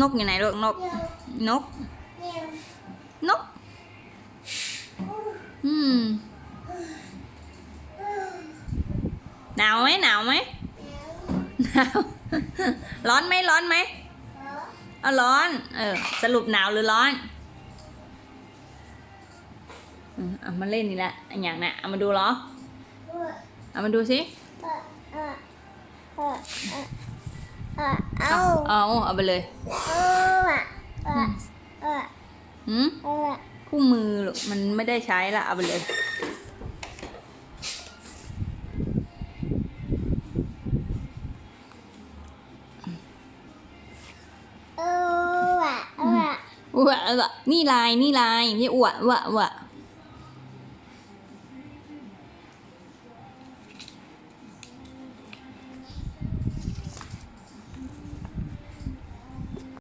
นกอยู่ไหนลูกนก นก นก อืม หนาวไหมหนาวไหมหนาว ร้อนไหมร้อนไหมเอาร้อน เออ สรุปหนาวหรือร้อนอืมเอามาเล่นนี่แหละอันอย่างน่ะเอามาดูเหรอ เอามาดูสิ เอาเอาเอาไปเลยเอาอะเออหืมเออคู่มือลูกมันไม่ได้ใช้ละเอาไปเลยเอออะเอออ้วะอ้วะนี่ลายนี่ลายนี่อ้วะอ้วะอ้วะ